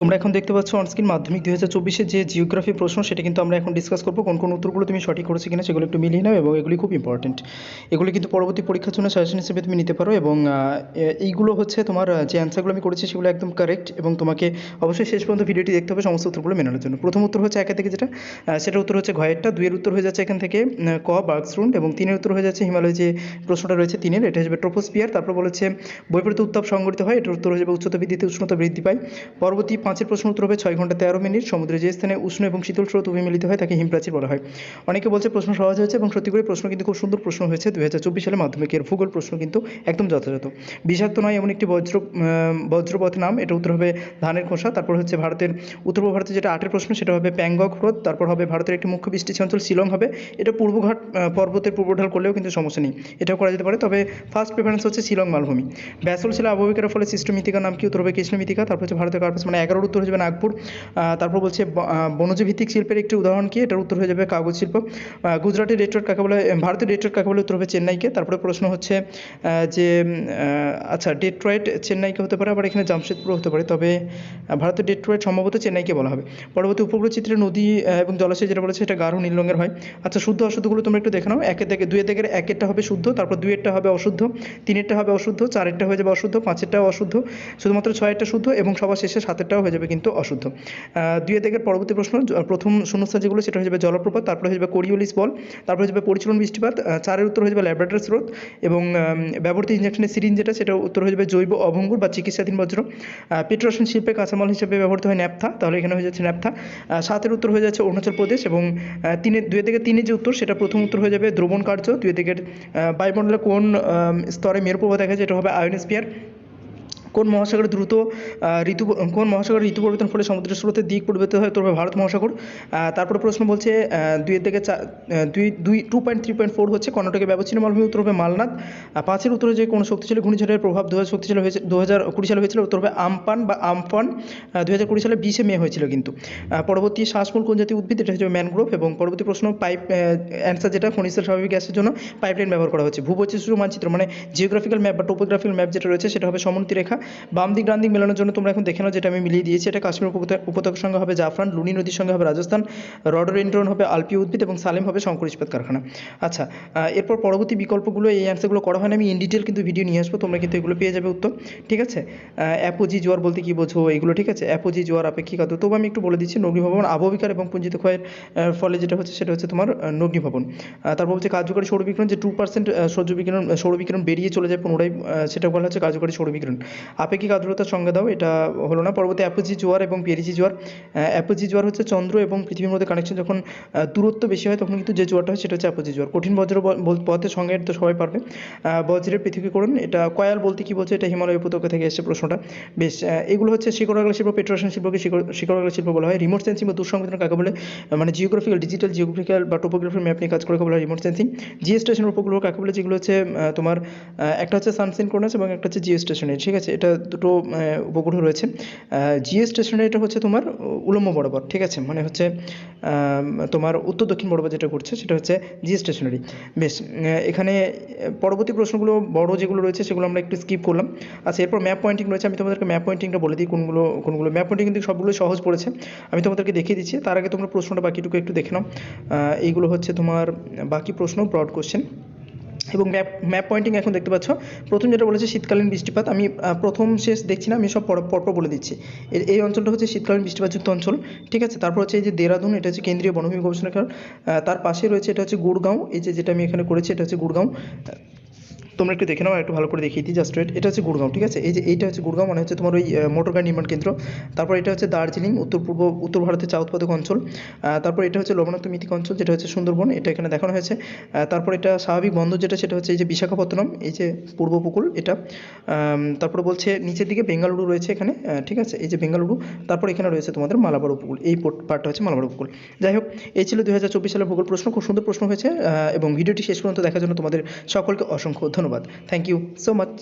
তোমরা এখন দেখতে পাচ্ছ অনস্ক্রিন মাধ্যমিক দুই হাজার চব্বিশের যে জিওগ্রাফি প্রশ্ন, সেটা কিন্তু আমরা এখন ডিসকাস করব কোন কোন উত্তরগুলো তুমি সঠিক করেছ কিনা সেগুলো একটু মিলিয়ে নাও এবং এগুলি খুব ইম্পর্টেন্ট এগুলি কিন্তু পরবর্তী পরীক্ষার জন্য সাজেশন হিসেবে তুমি নিতে পারো এবং এইগুলো হচ্ছে তোমার যে অ্যান্সারগুলো আমি করেছি সেগুলো একদম কারেক্ট এবং তোমাকে অবশ্যই শেষ পর্যন্ত ভিডিওটি দেখতে হবে সমস্ত উত্তরগুলো মেনানোর জন্য। প্রথম উত্তর হচ্ছে একে থেকে যেটা সেটার উত্তর হচ্ছে ঘয়েরটা, দুইয়ের উত্তর হয়ে যাচ্ছে এখান থেকে ক বার্গসরুন্ড এবং তিনের উত্তর হয়ে যাচ্ছে হিমালয় যে প্রশ্নটা রয়েছে তিনের, এটা হিসেবে ট্রোপোস্পিয়ার তারপর বলেছে বৈপরীত উত্তাপ সংঘটিত হয়, এটার উত্তর হয়ে যাবে উচ্চতা বৃদ্ধিতে উষ্ণতা বৃদ্ধি পায়। পরবর্তী পাঁচের প্রশ্ন উত্তর হবে ছয় ঘণ্টা তেরো মিনিট। সমুদ্রে যে স্থানে উষ্ণ এবং শীতল স্রোত উভয় মিলিত হয়, তাকে হিমপ্রাচীর বলা হয়। অনেকে বলছে প্রশ্ন সহজ হয়েছে এবং সত্যি করে প্রশ্ন কিন্তু খুব সুন্দর প্রশ্ন হয়েছে। দুই হাজার চব্বিশ সালে মাধ্যমিকের ভূগোল প্রশ্ন কিন্তু একদম যথাযথ। বিষাক্ত নয়, এমন একটি বজ্র বজ্রপথ নাম। এটা উত্তর হবে ধানের খোসা। তারপর হচ্ছে ভারতের, উত্তর পূর্ব ভারতের যেটা আটের প্রশ্ন, সেটা হবে প্যাংগক হ্রদ। তারপর হবে ভারতের একটি মুখ্য বৃষ্টির অঞ্চল শিলং হবে। এটা পূর্বঘাট পর্বতের পূর্বঢাল করলেও কিন্তু সমস্যা নেই। এটাও করা যেতে পারে। তবে ফার্স্ট প্রেফারেন্স হচ্ছে শিলং মালভূমি। ব্যাসল ছিল আবহবিকার ফলে সৃষ্ট মৃত্তিকার নাম কি? উত্তর হবে কৃষ্ণ মৃত্তিকা তারপর হচ্ছে ভারতের কার্পাস মানে এগারোর উত্তর হয়ে যাবে নাগপুর। তারপর বলছে বনজ ভিত্তিক শিল্পের একটি উদাহরণ কি? এটার উত্তর হয়ে যাবে কাগজ শিল্প। গুজরাটের ডেট্রয়েট কাকে বলে ভারতের ডেট্রয়েট কাকে বলে উত্তর হবে চেন্নাইকে। তারপরে প্রশ্ন হচ্ছে যে আচ্ছা ডেট্রয়েট চেন্নাইকে হতে পারে, আবার এখানে জামশেদপুর হতে পারে। তবে ভারতের ডেট্রয়েট সম্ভবত চেন্নাইকে বলা হবে। পরবর্তী উপগ্রহ চিত্রে নদী এবং জলাশয় যেটা বলেছে, সেটা গাঢ় নীল রঙের হয়। আচ্ছা শুদ্ধ অশুদ্ধগুলো তোমরা একটু দেখে নাও। একের থেকে দুয়ের থেকে একেরটা হবে শুদ্ধ, তারপর দুইয়েরটা হবে অশুদ্ধ, তিনেরটা হবে অশুদ্ধ, চারেরটা হয়ে যাবে অশুদ্ধ, পাঁচেরটাও অশুদ্ধ। শুধুমাত্র ছয়েরটা শুদ্ধ, এবং সবার শেষে সাতেরটাও হয়ে যাবে কিন্তু অশুদ্ধ। দুইয়ের থেকে পরবর্তী প্রশ্ন প্রথম শূন্যস্থান যেগুলো, সেটা হয়ে যাবে জলপ্রপাত, তারপরে হয়ে যাবে কোরিওলিস বল, তারপরে হয়ে যাবে পরিচলন বৃষ্টিপাত চারের উত্তর হয়ে যাবে ল্যাবরেটরি স্রোত এবং ব্যবহৃত ইঞ্জেকশনের সিরিঞ্জ যেটা সেটা উত্তর হয়ে যাবে জৈব অভঙ্গুর বা চিকিৎসাধীন বজ্র। পেট্রোশন শিল্পে কাঁচামাল হিসেবে ব্যবহৃত হয় ন্যাপথা, তাহলে এখানে হয়ে যাচ্ছে ন্যাপথা। সাতের উত্তর হয়ে যাচ্ছে অরুণাচল প্রদেশ এবং তিনের, দুই থেকে তিনের যে উত্তর, সেটা প্রথম উত্তর হয়ে যাবে দ্রবণ কার্য, দুই থেকে বায়ুমণ্ডলে কোন স্তরে মেরু প্রবাহ দেখা যায়, এটা হবে আয়োনোস্ফিয়ার। কোন মহাসাগরে দ্রুত ঋতু, কোন মহাসাগরে ঋতু পরিবর্তন ফলে সমুদ্র স্রোতের দিক পরিবর্তিত হয় তবে ভারত মহাসাগর। তারপরে প্রশ্ন বলছে দুইয়ের থেকে চা- দুই দুই two point three point four হচ্ছে কর্ণাটকের ব্যবচ্ছিন্ন মালভূমি, উত্তর হবে মালনাথ। পাঁচের উত্তরে যে কোনো শক্তিশালী ঘূর্ণিঝড়ের প্রভাব দু হাজার শক্তিশালী হয়েছে, দু হাজার কুড়ি সালে হয়েছিল, উত্তর হবে আমপান বা আমফান। দু হাজার কুড়ি সালে বিশে মে হয়েছিল কিন্তু। পরবর্তী শ্বাসমূল কোন জাতীয় উদ্ভিদ, এটা হচ্ছে ম্যানগ্রোভ এবং পরবর্তী প্রশ্ন, পাইপ অ্যান্সার যেটা খনিজ স্বাভাবিক গ্যাসের জন্য পাইপলাইন ব্যবহার করা হচ্ছে। ভূবৈচিত্র্য মানচিত্র মানে জিওগ্রাফিক্যাল ম্যাপ বা টোপোগ্রাফিক্যাল ম্যাপ যেটা রয়েছে, সেটা হবে সমন্বিত রেখা। বাম দিক, ডান দিক মেলানোর জন্য তোমরা এখন দেখে নাও যেটা আমি মিলিয়ে দিয়েছি। এটা কাশ্মীর উপত্যকা- উপত্যকার সঙ্গে হবে জাফরান, লুনি নদীর সঙ্গে হবে রাজস্থান রডোরেন্ড্রন হবে আলপীয় উদ্ভিদ এবং সালেম হবে শঙ্কর ইস্পাত কারখানা। আচ্ছা এরপর পরবর্তী বিকল্পগুলো, এই অ্যান্সারগুলো করা হয় না, আমি ইন ডিটেল কিন্তু ভিডিও নিয়ে আসব, তোমরা কিন্তু এগুলো পেয়ে যাবে উত্তর, ঠিক আছে? অ্যাপোজি জোয়ার বলতে কি বোঝো, এগুলো, ঠিক আছে? অ্যাপোজি জোয়ার আপেক্ষিক আদ্র তবু আমি একটু বলে দিচ্ছি নগ্নিভবন আবহবিকার এবং পুঞ্জিত ক্ষয়ের ফলে যেটা হচ্ছে, সেটা হচ্ছে তোমার নগ্নিভবন তারপর হচ্ছে কার্যকরী সৌর সৌরবিকিরণ, যে টু পার্সেন্ট সৌর বিকিরণ সৌরবিকিরণ বেরিয়ে চলে যায় পুনরায় সেটা বলা হচ্ছে কার্যকরী সৌরবিকিরণ। আপেক্ষিক আর্দ্রতার সংজ্ঞা দাও? এটা হলো না। পরবর্তী অ্যাপোজি জোয়ার এবং পেরিজি জোয়ার। অ্যাপোজি জোয়ার হচ্ছে চন্দ্র এবং পৃথিবীর মধ্যে কানেকশন যখন দূরত্ব বেশি হয় তখন কিন্তু যে জোয়ারটা হয় সেটা হচ্ছে অ্যাপোজি জোয়ার। কঠিন বজ্র পথের এটা তো সবাই পারবে। বজ্রের পৃথকীকরণ এটা কয়াল বলতে কি বলছে? এটা হিমালয় উপত্যকা থেকে এসেছে প্রশ্নটা। বেশ এগুলো হচ্ছে শিকড়াগলা শিল্প পেট্রোশন শিল্পকে শিকড়াগলা শিল্প বলা হয়। রিমোট সেন্সিং বা দূরসংবেদন কাকে বলে? মানে জিওগ্রাফিক্যাল ডিজিটাল জিওগ্রাফিক্যাল বা টোপোগ্রাফির ম্যাপ নিয়ে কাজ করে বলা হয় রিমোট সেন্সিং জিও স্টেশনের উপগ্রহ কাকে বলে? যেগুলো হচ্ছে তোমার একটা হচ্ছে সানসিন কোর্নাস এবং একটা হচ্ছে জিও স্টেশনের ঠিক আছে? এটা দুটো উপগ্রহ রয়েছে। জিও স্টেশনে এটা হচ্ছে তোমার উলম্ব বরাবর, ঠিক আছে? মানে হচ্ছে তোমার উত্তর দক্ষিণ বরাবর যেটা করছে সেটা হচ্ছে জি স্টেশনারি। বেশ এখানে পরবর্তী প্রশ্নগুলো বড় যেগুলো রয়েছে, সেগুলো আমরা একটু স্কিপ করলাম। আচ্ছা এরপর ম্যাপ পয়েন্টিং রয়েছে, আমি তোমাদেরকে ম্যাপ পয়েন্টিংটা বলে দিই কোনগুলো কোনগুলো। ম্যাপ পয়েন্টিং কিন্তু সবগুলো সহজ পড়েছে। আমি তোমাদেরকে দেখিয়ে দিচ্ছি, তার আগে তোমরা প্রশ্নটা বাকিটুকু একটু দেখে নাও। এইগুলো হচ্ছে তোমার বাকি প্রশ্ন ব্রড কোশ্চেন এবং ম্যাপ ম্যাপ পয়েন্টিং এখন দেখতে পাচ্ছ, প্রথম যেটা বলেছে শীতকালীন বৃষ্টিপাত, আমি প্রথম শেষ দেখছি না, আমি সব পর পরপর বলে দিচ্ছি। এই অঞ্চলটা হচ্ছে শীতকালীন বৃষ্টিপাতযুক্ত অঞ্চল, ঠিক আছে? তারপর হচ্ছে এই যে দেরাদুন, এটা হচ্ছে কেন্দ্রীয় বনভূমি গবেষণাগার তার পাশে রয়েছে এটা হচ্ছে গুড়গাঁও, এই যে যেটা আমি এখানে করেছি, এটা হচ্ছে গুড়গাঁও। তোমরা একটু দেখে নাও, একটু ভালো করে দেখিয়ে দিই জাস্ট ওয়েট এটা হচ্ছে গুড়গাঁও, ঠিক আছে? এই যে এইটা হচ্ছে গুড়গাঁও মানে হচ্ছে তোমার ওই মোটর গাড়ি নির্মাণ কেন্দ্র। তারপর এটা হচ্ছে দার্জিলিং, উত্তর পূর্ব, উত্তর ভারতের চা উৎপাদক অঞ্চল। তারপর এটা হচ্ছে লবণাক্ত মিথিক অঞ্চল, যেটা হচ্ছে সুন্দরবন, এটা এখানে দেখানো হয়েছে। তারপর এটা স্বাভাবিক বন্দর যেটা, সেটা হচ্ছে এই যে বিশাখাপত্তনম, এই যে পূর্ব উপকূল এটা। তারপরে বলছে নিচের দিকে বেঙ্গালুরু রয়েছে এখানে ঠিক আছে? এই যে বেঙ্গালুরু, তারপর এখানে রয়েছে তোমাদের মালাবার উপকূল এই পার্টটা হচ্ছে মালাবার উপকূল যাই হোক, এই ছিল দু হাজার চব্বিশ সালের ভূগোল প্রশ্ন, খুব সুন্দর প্রশ্ন হয়েছে এবং ভিডিওটি শেষ পর্যন্ত দেখার জন্য তোমাদের সকলকে অসংখ্য ধন্যবাদ থ্যাংক ইউ সো মাচ